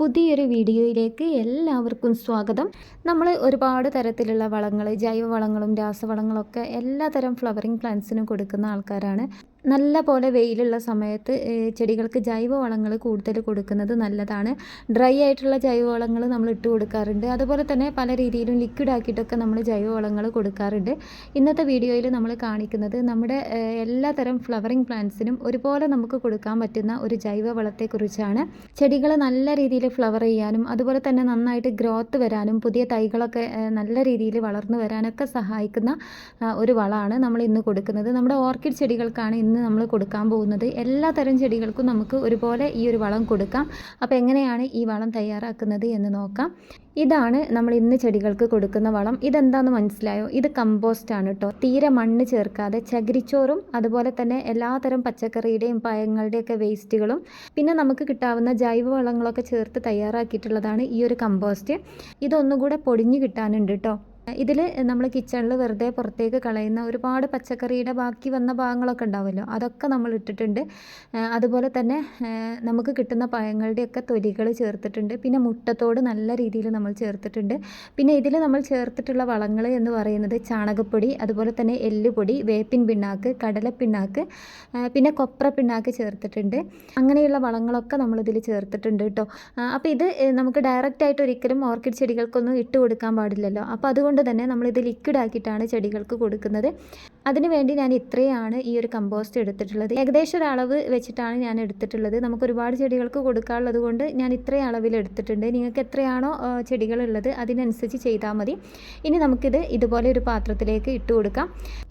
പുതിയൊരു വീഡിയോയിലേക്ക് എല്ലാവർക്കും സ്വാഗതം. നമ്മൾ ഒരുപാട് തരത്തിലുള്ള വളങ്ങൾ ജൈവ വളങ്ങളും രാസവളങ്ങളൊക്കെ എല്ലാതരം ഫ്ലവറിങ് പ്ലാന്റ്സിനും കൊടുക്കുന്ന ആൾക്കാരാണ്. നല്ല പോലെ വെയിലുള്ള സമയത്ത് ചെടികൾക്ക് ജൈവ വളങ്ങൾ കൂടുതൽ കൊടുക്കുന്നത് നല്ലതാണ്. ഡ്രൈ ആയിട്ടുള്ള ജൈവ വളങ്ങൾ നമ്മൾ ഇട്ട് കൊടുക്കാറുണ്ട്. അതുപോലെ തന്നെ പല രീതിയിലും ലിക്വിഡ് ആക്കിയിട്ടൊക്കെ നമ്മൾ ജൈവ വളങ്ങൾ കൊടുക്കാറുണ്ട്. ഇന്നത്തെ വീഡിയോയിൽ നമ്മൾ കാണിക്കുന്നത് നമ്മുടെ എല്ലാ തരം ഫ്ലവറിങ് പ്ലാന്റ്സിനും ഒരുപോലെ നമുക്ക് കൊടുക്കാൻ പറ്റുന്ന ഒരു ജൈവ വളത്തെക്കുറിച്ചാണ് ചെടികൾ നല്ല രീതിയിൽ ഫ്ലവർ ചെയ്യാനും അതുപോലെ തന്നെ നന്നായിട്ട് ഗ്രോത്ത് വരാനും പുതിയ തൈകളൊക്കെ നല്ല രീതിയിൽ വളർന്നു വരാനൊക്കെ സഹായിക്കുന്ന ഒരു വളമാണ് നമ്മൾ ഇന്ന് കൊടുക്കുന്നത്. നമ്മുടെ ഓർക്കിഡ് ചെടികൾക്കാണ് ഇന്ന് നമ്മൾ കൊടുക്കാൻ പോകുന്നത് എല്ലാ തരം ചെടികൾക്കും നമുക്ക് ഒരുപോലെ ഈ ഒരു വളം കൊടുക്കാം. അപ്പോൾ എങ്ങനെയാണ് ഈ വളം തയ്യാറാക്കുന്നത് എന്ന് നോക്കാം. ഇതാണ് നമ്മൾ ഇന്ന് ചെടികൾക്ക് കൊടുക്കുന്ന വളം. ഇതെന്താണെന്ന് മനസ്സിലായോ? ഇത് കമ്പോസ്റ്റ് ആണ് കേട്ടോ തീരെ മണ്ണ് ചേർക്കാതെ ചകിരിച്ചോറും അതുപോലെ തന്നെ എല്ലാതരം പച്ചക്കറിയുടെയും പഴങ്ങളുടെയൊക്കെ വേസ്റ്റുകളും പിന്നെ നമുക്ക് കിട്ടാവുന്ന ജൈവ വളങ്ങളൊക്കെ ചേർത്ത് തയ്യാറാക്കിയിട്ടുള്ളതാണ് ഈ ഒരു കമ്പോസ്റ്റ് ഇതൊന്നുകൂടെ പൊടിഞ്ഞു കിട്ടാനുണ്ട് കേട്ടോ ഇതിൽ നമ്മൾ കിച്ചണിൽ വെറുതെ പുറത്തേക്ക് കളയുന്ന ഒരുപാട് പച്ചക്കറിയുടെ ബാക്കി വന്ന ഭാഗങ്ങളൊക്കെ ഉണ്ടാവുമല്ലോ. അതൊക്കെ നമ്മൾ ഇട്ടിട്ടുണ്ട്. അതുപോലെ തന്നെ നമുക്ക് കിട്ടുന്ന പഴങ്ങളുടെയൊക്കെ തൊലികൾ ചേർത്തിട്ടുണ്ട്. പിന്നെ മുട്ടത്തോട് നല്ല രീതിയിൽ നമ്മൾ ചേർത്തിട്ടുണ്ട്. പിന്നെ ഇതിൽ നമ്മൾ ചേർത്തിട്ടുള്ള വളങ്ങൾ എന്ന് പറയുന്നത് ചാണകപ്പൊടി അതുപോലെ തന്നെ എല്ലുപൊടി വേപ്പിൻ പിണ്ണാക്ക് കടല പിണ്ണാക്ക് പിന്നെ കൊപ്ര പിണ്ണാക്ക് ചേർത്തിട്ടുണ്ട്. അങ്ങനെയുള്ള വളങ്ങളൊക്കെ നമ്മളിതിൽ ചേർത്തിട്ടുണ്ട് കേട്ടോ. അപ്പോൾ ഇത് നമുക്ക് ഡയറക്റ്റായിട്ട് ഒരിക്കലും ഓർക്കിഡ് ചെടികൾക്കൊന്നും ഇട്ട് കൊടുക്കാൻ പാടില്ലല്ലോ. അപ്പോൾ അതുകൊണ്ട് തന്നെ നമ്മളിത് ലിക്വിഡ് ആക്കിയിട്ടാണ് ചെടികൾക്ക് കൊടുക്കുന്നത്. അതിന് വേണ്ടി ഞാൻ ഇത്രയാണ് ഈ ഒരു കമ്പോസ്റ്റ് എടുത്തിട്ടുള്ളത്. ഏകദേശം ഒരു അളവ് വെച്ചിട്ടാണ് ഞാൻ എടുത്തിട്ടുള്ളത്. നമുക്ക് ഒരുപാട് ചെടികൾക്ക് കൊടുക്കാനുള്ളത് കൊണ്ട് ഞാൻ ഇത്രയും അളവിൽ എടുത്തിട്ടുണ്ട്. നിങ്ങൾക്ക് എത്രയാണോ ചെടികളുള്ളത് അതിനനുസരിച്ച് ചെയ്താൽ മതി. ഇനി നമുക്കിത് ഇതുപോലെ ഒരു പാത്രത്തിലേക്ക് ഇട്ട് കൊടുക്കാം.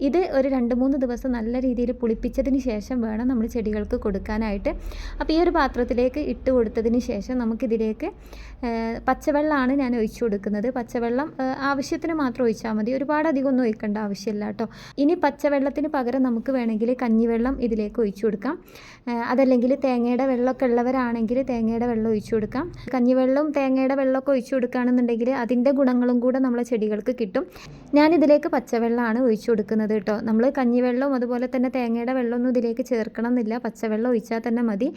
ഇത് ഒരു രണ്ട് മൂന്ന് ദിവസം നല്ല രീതിയിൽ പുളിപ്പിച്ചതിന് ശേഷം വേണം നമ്മൾ ചെടികൾക്ക് കൊടുക്കാനായിട്ട്. അപ്പോൾ ഈ ഒരു പാത്രത്തിലേക്ക് ഇട്ട് കൊടുത്തതിന് ശേഷം നമുക്കിതിലേക്ക് പച്ചവെള്ളമാണ് ഞാൻ ഒഴിച്ചു കൊടുക്കുന്നത്. പച്ചവെള്ളം ആവശ്യത്തിന് മാത്രം ഒഴിച്ചാൽ മതി. ഒരുപാട് അധികം ഒന്നും ഒഴിക്കേണ്ട ആവശ്യമില്ല കേട്ടോ. ഇനി പച്ചവെള്ളത്തിന് പകരം നമുക്ക് വേണമെങ്കിൽ കഞ്ഞിവെള്ളം ഇതിലേക്ക് ഒഴിച്ചു കൊടുക്കാം. അതല്ലെങ്കിൽ തേങ്ങയുടെ വെള്ളമൊക്കെ ഉള്ളവരാണെങ്കിൽ തേങ്ങയുടെ വെള്ളം ഒഴിച്ചു കൊടുക്കാം. കഞ്ഞിവെള്ളവും തേങ്ങയുടെ വെള്ളമൊക്കെ ഒഴിച്ചു കൊടുക്കുകയാണെന്നുണ്ടെങ്കിൽ അതിന്റെ ഗുണങ്ങളും കൂടെ നമ്മളെ ചെടികൾക്ക് കിട്ടും. ഞാൻ ഇതിലേക്ക് പച്ചവെള്ളമാണ് ഒഴിച്ചു കൊടുക്കുന്നത് കേട്ടോ. നമ്മൾ കഞ്ഞിവെള്ളവും അതുപോലെ തന്നെ തേങ്ങയുടെ വെള്ളമൊന്നും ഇതിലേക്ക് ചേർക്കണം എന്നില്ല. പച്ചവെള്ളം ഒഴിച്ചാൽ തന്നെ മതി.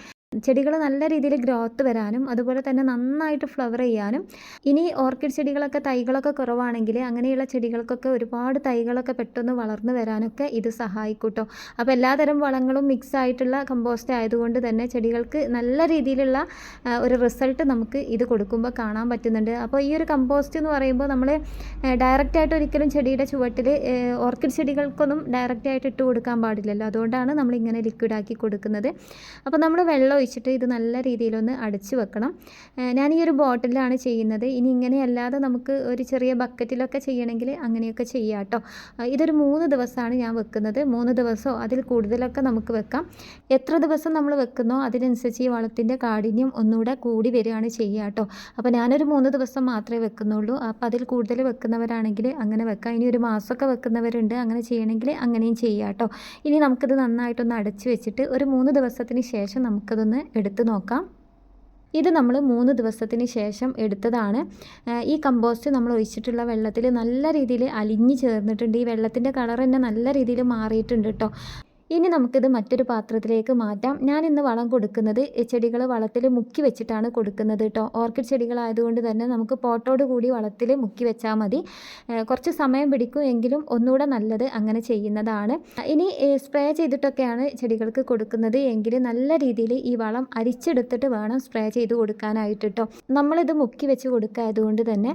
ചെടികൾ നല്ല രീതിയിൽ ഗ്രോത്ത് വരാനും അതുപോലെ തന്നെ നന്നായിട്ട് ഫ്ലവർ ചെയ്യാനും. ഇനി ഓർക്കിഡ് ചെടികളൊക്കെ തൈകളൊക്കെ കുറവാണെങ്കിൽ അങ്ങനെയുള്ള ചെടികൾക്കൊക്കെ ഒരുപാട് തൈകളൊക്കെ പെട്ടെന്ന് വളർന്നു വരാനൊക്കെ ഇത് സഹായിക്കൂട്ടോ. അപ്പോൾ എല്ലാതരം വളങ്ങളും മിക്സ് ആയിട്ടുള്ള കമ്പോസ്റ്റ് ആയതുകൊണ്ട് തന്നെ ചെടികൾക്ക് നല്ല രീതിയിലുള്ള ഒരു റിസൾട്ട് നമുക്ക് ഇത് കൊടുക്കുമ്പോൾ കാണാൻ പറ്റുന്നുണ്ട്. അപ്പോൾ ഈ ഒരു കമ്പോസ്റ്റ് എന്ന് പറയുമ്പോൾ നമ്മൾ ഡയറക്റ്റ് ആയിട്ട് ഒരിക്കലും ചെടിയുടെ ചുവട്ടിൽ ഓർക്കിഡ് ചെടികൾക്കൊന്നും ഡയറക്റ്റ് ആയിട്ട് ഇട്ട് കൊടുക്കാൻ പാടില്ലല്ലോ. അതുകൊണ്ടാണ് നമ്മൾ ഇങ്ങനെ ലിക്വിഡ് ആക്കി കൊടുക്കുന്നത്. അപ്പോൾ നമ്മൾ വെള്ളം ഒഴിച്ചിട്ട് ഇത് നല്ല രീതിയിലൊന്ന് അടച്ചു വെക്കണം. ഞാൻ ഈ ഒരു ബോട്ടിലാണ് ചെയ്യുന്നത്. ഇനി ഇങ്ങനെയല്ലാതെ നമുക്ക് ഒരു ചെറിയ ബക്കറ്റിലൊക്കെ ചെയ്യണമെങ്കിൽ അങ്ങനെയൊക്കെ ചെയ്യാം കേട്ടോ ഇതൊരു മൂന്ന് ദിവസമാണ് ഞാൻ വെക്കുന്നത്. മൂന്ന് ദിവസമോ അതിൽ കൂടുതലൊക്കെ നമുക്ക് വെക്കാം. എത്ര ദിവസം നമ്മൾ വെക്കുന്നോ അതിനനുസരിച്ച് ഈ വളത്തിന്റെ കാഠിന്യം ഒന്നുകൂടെ കൂടി വരികയാണ് ചെയ്യുക കേട്ടോ അപ്പോൾ ഞാനൊരു മൂന്ന് ദിവസം മാത്രമേ വെക്കുന്നുള്ളൂ. അപ്പോൾ അതിൽ കൂടുതൽ വെക്കുന്നവരാണെങ്കിൽ അങ്ങനെ വെക്കാം. ഇനി ഒരു മാസമൊക്കെ വെക്കുന്നവരുണ്ട്. അങ്ങനെ ചെയ്യണമെങ്കിൽ അങ്ങനെയും ചെയ്യാം കേട്ടോ ഇനി നമുക്കിത് നന്നായിട്ടൊന്ന് അടച്ചു വെച്ചിട്ട് ഒരു മൂന്ന് ദിവസത്തിന് ശേഷം നമുക്കതൊന്ന് എടുത്ത് നോക്കാം. ഇത് നമ്മൾ മൂന്ന് ദിവസത്തിന് ശേഷം എടുത്തതാണ്. ഈ കമ്പോസ്റ്റ് നമ്മൾ ഒഴിച്ചിട്ടുള്ള വെള്ളത്തിൽ നല്ല രീതിയിൽ അലിഞ്ഞു ചേർന്നിട്ടുണ്ട്. ഈ വെള്ളത്തിന്റെ കളർ തന്നെ നല്ല രീതിയിൽ മാറിയിട്ടുണ്ട് കേട്ടോ ഇനി നമുക്കിത് മറ്റൊരു പാത്രത്തിലേക്ക് മാറ്റാം. ഞാൻ ഇന്ന് വളം കൊടുക്കുന്നത് ചെടികൾ വളത്തിൽ മുക്കി വെച്ചിട്ടാണ് കൊടുക്കുന്നത് കേട്ടോ ഓർക്കിഡ് ചെടികളായതുകൊണ്ട് തന്നെ നമുക്ക് പോട്ടോട് കൂടി വളത്തിൽ മുക്കി വെച്ചാൽ മതി. കുറച്ച് സമയം പിടിക്കും എങ്കിലും ഒന്നുകൂടെ നല്ലത് അങ്ങനെ ചെയ്യുന്നതാണ്. ഇനി സ്പ്രേ ചെയ്തിട്ടൊക്കെയാണ് ചെടികൾക്ക് കൊടുക്കുന്നത് എങ്കിൽ നല്ല രീതിയിൽ ഈ വളം അരിച്ചെടുത്തിട്ട് വേണം സ്പ്രേ ചെയ്ത് കൊടുക്കാനായിട്ട് കേട്ടോ നമ്മളിത് മുക്കി വെച്ച് കൊടുക്കായതുകൊണ്ട് തന്നെ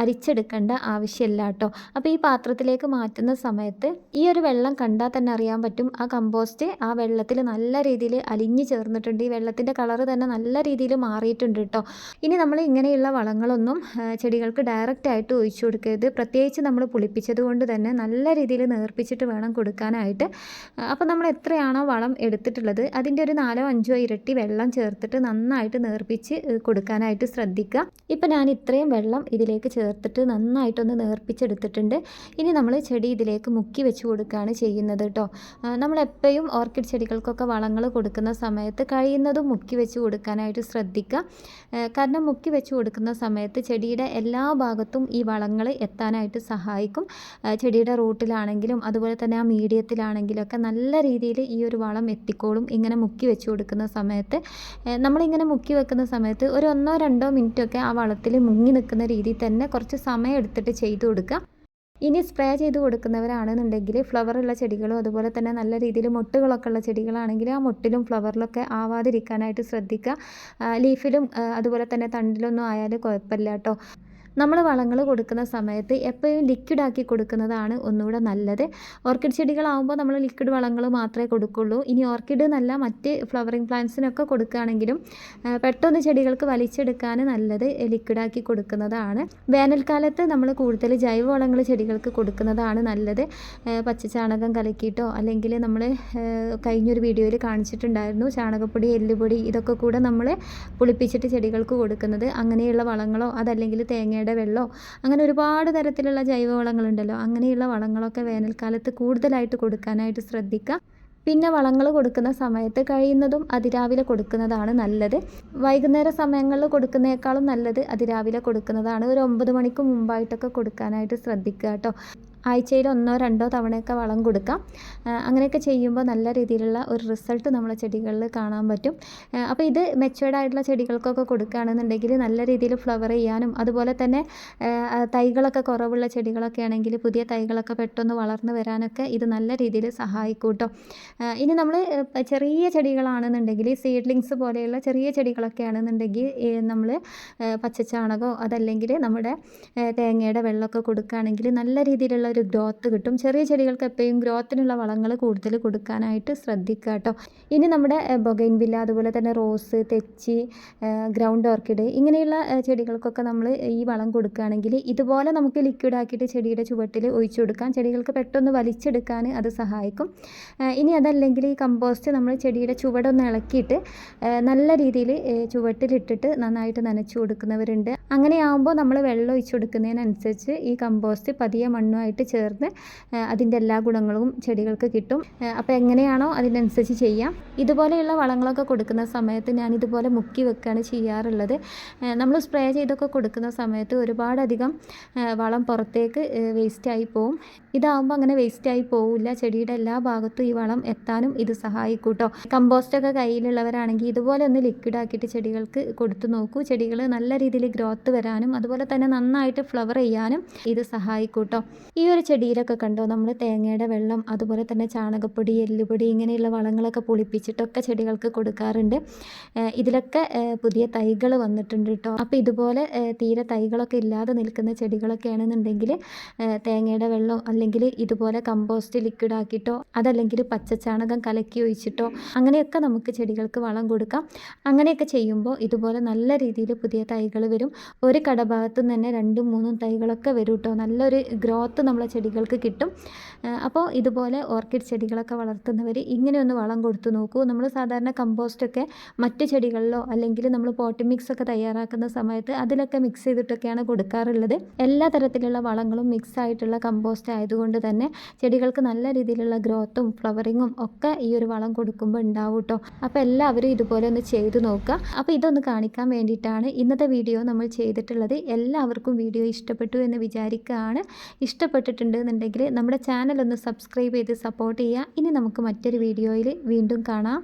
അരിച്ചെടുക്കേണ്ട ആവശ്യമില്ല കേട്ടോ അപ്പോൾ ഈ പാത്രത്തിലേക്ക് മാറ്റുന്ന സമയത്ത് ഈ ഒരു വെള്ളം കണ്ടാൽ തന്നെ അറിയാൻ പറ്റും ആ കമ്പോസ്റ്റ് ആ വെള്ളത്തിൽ നല്ല രീതിയിൽ അലിഞ്ഞു ചേർന്നിട്ടുണ്ട്. ഈ വെള്ളത്തിന്റെ കളറ് തന്നെ നല്ല രീതിയിൽ മാറിയിട്ടുണ്ട് കേട്ടോ ഇനി നമ്മൾ ഇങ്ങനെയുള്ള വളങ്ങളൊന്നും ചെടികൾക്ക് ഡയറക്റ്റ് ആയിട്ട് ഒഴിച്ചു കൊടുക്കരുത്. പ്രത്യേകിച്ച് നമ്മൾ പുളിപ്പിച്ചത് കൊണ്ട് തന്നെ നല്ല രീതിയിൽ നേർപ്പിച്ചിട്ട് വേണം കൊടുക്കാനായിട്ട്. അപ്പോൾ നമ്മൾ എത്രയാണോ വളം എടുത്തിട്ടുള്ളത് അതിന്റെ ഒരു നാലോ അഞ്ചോ ഇരട്ടി വെള്ളം ചേർത്തിട്ട് നന്നായിട്ട് നേർപ്പിച്ച് കൊടുക്കാനായിട്ട് ശ്രദ്ധിക്കുക. ഇപ്പം ഞാൻ ഇത്രയും വെള്ളം ഇതിലേക്ക് ചേർത്തിട്ട് നന്നായിട്ടൊന്ന് നേർപ്പിച്ചെടുത്തിട്ടുണ്ട്. ഇനി നമ്മൾ ചെടി ഇതിലേക്ക് മുക്കി വെച്ച് കൊടുക്കുകയാണ് ചെയ്യുന്നത് കേട്ടോ നമ്മളെപ്പോഴും ഓർക്കിഡ് ചെടികൾക്കൊക്കെ വളങ്ങൾ കൊടുക്കുന്ന സമയത്ത് കഴിയുന്നതും മുക്കി വെച്ച് കൊടുക്കാനായിട്ട് ശ്രദ്ധിക്കുക. കാരണം മുക്കി വെച്ച് കൊടുക്കുന്ന സമയത്ത് ചെടിയുടെ എല്ലാ ഭാഗത്തും ഈ വളങ്ങൾ എത്താനായിട്ട് സഹായിക്കും. ചെടിയുടെ റൂട്ടിലാണെങ്കിലും അതുപോലെ തന്നെ ആ മീഡിയത്തിലാണെങ്കിലും ഒക്കെ നല്ല രീതിയിൽ ഈ ഒരു വളം എത്തിക്കോളും ഇങ്ങനെ മുക്കി വെച്ച് കൊടുക്കുന്ന സമയത്ത്. നമ്മളിങ്ങനെ മുക്കി വെക്കുന്ന സമയത്ത് ഒരു ഒന്നോ രണ്ടോ മിനിറ്റൊക്കെ ആ വളത്തിൽ മുങ്ങി നിൽക്കുന്ന രീതിയിൽ തന്നെ കുറച്ച് സമയം എടുത്തിട്ട് ചെയ്തു കൊടുക്കുക. ഇനി സ്പ്രേ ചെയ്ത് കൊടുക്കുന്നവരാണെന്നുണ്ടെങ്കിൽ ഫ്ലവറുള്ള ചെടികളും അതുപോലെ തന്നെ നല്ല രീതിയിൽ മുട്ടുകളൊക്കെ ഉള്ള ചെടികളാണെങ്കിൽ ആ മുട്ടിലും ഫ്ലവറിലൊക്കെ ആവാതിരിക്കാനായിട്ട് ശ്രദ്ധിക്കുക. ലീഫിലും അതുപോലെ തന്നെ തണ്ടിലൊന്നും ആയാലും കുഴപ്പമില്ല കേട്ടോ. നമ്മൾ വളങ്ങൾ കൊടുക്കുന്ന സമയത്ത് എപ്പോഴും ലിക്വിഡ് ആക്കി കൊടുക്കുന്നതാണ് ഒന്നുകൂടെ നല്ലത്. ഓർക്കിഡ് ചെടികളാകുമ്പോൾ നമ്മൾ ലിക്വിഡ് വളങ്ങൾ മാത്രമേ കൊടുക്കുള്ളൂ. ഇനി ഓർക്കിഡ് എന്നല്ല മറ്റ് ഫ്ലവറിങ് പ്ലാന്റ്സിനൊക്കെ കൊടുക്കുകയാണെങ്കിലും പെട്ടെന്ന് ചെടികൾക്ക് വലിച്ചെടുക്കാൻ നല്ലത് ലിക്വിഡാക്കി കൊടുക്കുന്നതാണ്. വേനൽക്കാലത്ത് നമ്മൾ കൂടുതൽ ജൈവ വളങ്ങൾ ചെടികൾക്ക് കൊടുക്കുന്നതാണ് നല്ലത്. പച്ചച്ചാണകം കലക്കിയിട്ടോ അല്ലെങ്കിൽ നമ്മൾ കഴിഞ്ഞൊരു വീഡിയോയിൽ കാണിച്ചിട്ടുണ്ടായിരുന്നു ചാണകപ്പൊടി എല്ലുപൊടി ഇതൊക്കെ കൂടെ നമ്മൾ പുളിപ്പിച്ചിട്ട് ചെടികൾക്ക് കൊടുക്കുന്നത്. അങ്ങനെയുള്ള വളങ്ങളോ അതല്ലെങ്കിൽ തേങ്ങയുടെ തേങ്ങയുടെ വെള്ളമോ അങ്ങനെ ഒരുപാട് തരത്തിലുള്ള ജൈവവളങ്ങളുണ്ടല്ലോ. അങ്ങനെയുള്ള വളങ്ങളൊക്കെ വേനൽക്കാലത്ത് കൂടുതലായിട്ട് കൊടുക്കാനായിട്ട് ശ്രദ്ധിക്കുക. പിന്നെ വളങ്ങൾ കൊടുക്കുന്ന സമയത്ത് കഴിയുന്നതും അതിരാവിലെ കൊടുക്കുന്നതാണ് നല്ലത്. വൈകുന്നേര സമയങ്ങളിൽ കൊടുക്കുന്നതിനേക്കാളും നല്ലത് അതിരാവിലെ കൊടുക്കുന്നതാണ്. ഒരു ഒമ്പത് മണിക്ക് മുമ്പായിട്ടൊക്കെ കൊടുക്കാനായിട്ട് ശ്രദ്ധിക്കുക കേട്ടോ. ആഴ്ചയിൽ ഒന്നോ രണ്ടോ തവണയൊക്കെ വളം കൊടുക്കാം. അങ്ങനെയൊക്കെ ചെയ്യുമ്പോൾ നല്ല രീതിയിലുള്ള ഒരു റിസൾട്ട് നമ്മളെ ചെടികളിൽ കാണാൻ പറ്റും. അപ്പോൾ ഇത് മെച്ചുവേർഡ് ആയിട്ടുള്ള ചെടികൾക്കൊക്കെ കൊടുക്കുകയാണെന്നുണ്ടെങ്കിൽ നല്ല രീതിയിൽ ഫ്ലവർ ചെയ്യാനും അതുപോലെ തന്നെ തൈകളൊക്കെ കുറവുള്ള ചെടികളൊക്കെ ആണെങ്കിൽ പുതിയ തൈകളൊക്കെ പെട്ടെന്ന് വളർന്നു വരാനൊക്കെ ഇത് നല്ല രീതിയിൽ സഹായിക്കും കേട്ടോ ഇനി നമ്മൾ ചെറിയ ചെടികളാണെന്നുണ്ടെങ്കിൽ സീഡ്ലിങ്സ് പോലെയുള്ള ചെറിയ ചെടികളൊക്കെ ആണെന്നുണ്ടെങ്കിൽ നമ്മൾ പച്ചച്ചാണകമോ അതല്ലെങ്കിൽ നമ്മുടെ തേങ്ങയുടെ വെള്ളമൊക്കെ കൊടുക്കുകയാണെങ്കിൽ നല്ല രീതിയിലുള്ള ഒരു ഗ്രോത്ത് കിട്ടും. ചെറിയ ചെടികൾക്ക് എപ്പോഴും ഗ്രോത്തിനുള്ള വളങ്ങൾ കൂടുതൽ കൊടുക്കാനായിട്ട് ശ്രദ്ധിക്കുക കേട്ടോ. ഇനി നമ്മുടെ ബൊഗൈൻവില്ല അതുപോലെ തന്നെ റോസ് തെച്ചി ഗ്രൗണ്ട് ഓർക്കിഡ് ഇങ്ങനെയുള്ള ചെടികൾക്കൊക്കെ നമ്മൾ ഈ വളം കൊടുക്കുകയാണെങ്കിൽ ഇതുപോലെ നമുക്ക് ലിക്വിഡ് ആക്കിയിട്ട് ചെടിയുടെ ചുവട്ടിൽ ഒഴിച്ചു കൊടുക്കാം. ചെടികൾക്ക് പെട്ടെന്ന് വലിച്ചെടുക്കാൻ അത് സഹായിക്കും. ഇനി അതല്ലെങ്കിൽ ഈ കമ്പോസ്റ്റ് നമ്മൾ ചെടിയുടെ ചുവടൊന്ന് ഇളക്കിയിട്ട് നല്ല രീതിയിൽ ചുവട്ടിലിട്ടിട്ട് നന്നായിട്ട് നനച്ചു കൊടുക്കുന്നവരുണ്ട്. അങ്ങനെയാകുമ്പോൾ നമ്മൾ വെള്ളം ഒഴിച്ചു കൊടുക്കുന്നതിനനുസരിച്ച് ഈ കമ്പോസ്റ്റ് പതിയെ മണ്ണുമായിട്ട് ചേർന്ന് അതിന്റെ എല്ലാ ഗുണങ്ങളും ചെടികൾക്ക് കിട്ടും. അപ്പോൾ എങ്ങനെയാണോ അതിനനുസരിച്ച് ചെയ്യാം. ഇതുപോലെയുള്ള വളങ്ങളൊക്കെ കൊടുക്കുന്ന സമയത്ത് ഞാൻ ഇതുപോലെ മുക്കി വെക്കുകയാണ് ചെയ്യാറുള്ളത്. നമ്മൾ സ്പ്രേ ചെയ്തൊക്കെ കൊടുക്കുന്ന സമയത്ത് ഒരുപാടധികം വളം പുറത്തേക്ക് വേസ്റ്റായി പോവും. ഇതാവുമ്പോൾ അങ്ങനെ വേസ്റ്റായി പോവില്ല. ചെടിയുടെ എല്ലാ ഭാഗത്തും ഈ വളം എത്താനും ഇത് സഹായിക്കൂട്ടോ കേട്ടോ കമ്പോസ്റ്റൊക്കെ കയ്യിലുള്ളവരാണെങ്കിൽ ഇതുപോലെ ഒന്ന് ലിക്വിഡ് ആക്കിയിട്ട് ചെടികൾക്ക് കൊടുത്തു നോക്കൂ. ചെടികൾ നല്ല രീതിയിൽ ഗ്രോത്ത് വരാനും അതുപോലെ തന്നെ നന്നായിട്ട് ഫ്ലവർ ചെയ്യാനും ഇത് സഹായിക്കൂട്ടോ കേട്ടോ ഈ ചെടിയിലൊക്കെ കണ്ടോ? നമ്മൾ തേങ്ങയുടെ വെള്ളം അതുപോലെ തന്നെ ചാണകപ്പൊടി എല്ലുപൊടി ഇങ്ങനെയുള്ള വളങ്ങളൊക്കെ പുളിപ്പിച്ചിട്ടൊക്കെ ചെടികൾക്ക് കൊടുക്കാറുണ്ട്. ഇതിലൊക്കെ പുതിയ തൈകൾ വന്നിട്ടുണ്ട് കേട്ടോ അപ്പോൾ ഇതുപോലെ തീരെ തൈകളൊക്കെ ഇല്ലാതെ നിൽക്കുന്ന ചെടികളൊക്കെ ആണെന്നുണ്ടെങ്കിൽ തേങ്ങയുടെ വെള്ളം അല്ലെങ്കിൽ ഇതുപോലെ കമ്പോസ്റ്റ് ലിക്വിഡ് ആക്കിയിട്ടോ അതല്ലെങ്കിൽ പച്ചച്ചാണകം കലക്കി ഒഴിച്ചിട്ടോ അങ്ങനെയൊക്കെ നമുക്ക് ചെടികൾക്ക് വളം കൊടുക്കാം. അങ്ങനെയൊക്കെ ചെയ്യുമ്പോൾ ഇതുപോലെ നല്ല രീതിയിൽ പുതിയ തൈകൾ വരും. ഒരു കടഭാഗത്തു നിന്ന് തന്നെ രണ്ടും മൂന്നും തൈകളൊക്കെ വരും കേട്ടോ നല്ലൊരു ഗ്രോത്ത് നമ്മളെ ചെടികൾക്ക് കിട്ടും. അപ്പോൾ ഇതുപോലെ ഓർക്കിഡ് ചെടികളൊക്കെ വളർത്തുന്നവർ ഇങ്ങനെ ഒന്ന് വളം കൊടുത്തു നോക്കൂ. നമ്മൾ സാധാരണ കമ്പോസ്റ്റൊക്കെ മറ്റ് ചെടികളിലോ അല്ലെങ്കിൽ നമ്മൾ പോട്ടി മിക്സ് ഒക്കെ തയ്യാറാക്കുന്ന സമയത്ത് അതിലൊക്കെ മിക്സ് ചെയ്തിട്ടൊക്കെയാണ് കൊടുക്കാറുള്ളത്. എല്ലാ തരത്തിലുള്ള വളങ്ങളും മിക്സ് ആയിട്ടുള്ള കമ്പോസ്റ്റ് ആയതുകൊണ്ട് തന്നെ ചെടികൾക്ക് നല്ല രീതിയിലുള്ള ഗ്രോത്തും ഫ്ലവറിങ്ങും ഒക്കെ ഈ ഒരു വളം കൊടുക്കുമ്പോൾ ഉണ്ടാവും കേട്ടോ അപ്പോൾ എല്ലാവരും ഇതുപോലെ ഒന്ന് ചെയ്തു നോക്കുക. അപ്പോൾ ഇതൊന്ന് കാണിക്കാൻ വേണ്ടിയിട്ടാണ് ഇന്നത്തെ വീഡിയോ നമ്മൾ ചെയ്തിട്ടുള്ളത്. എല്ലാവർക്കും വീഡിയോ ഇഷ്ടപ്പെട്ടു എന്ന് വിചാരിക്കുകയാണ്. ഇഷ്ടപ്പെട്ടിട്ടുണ്ട് എന്നുണ്ടെങ്കിൽ നമ്മുടെ ചാനൽ ഒന്ന് സബ്സ്ക്രൈബ് ചെയ്ത് സപ്പോർട്ട് ചെയ്യുക. ഇനി നമുക്ക് മറ്റൊരു വീഡിയോയിൽ വീണ്ടും കാണാം.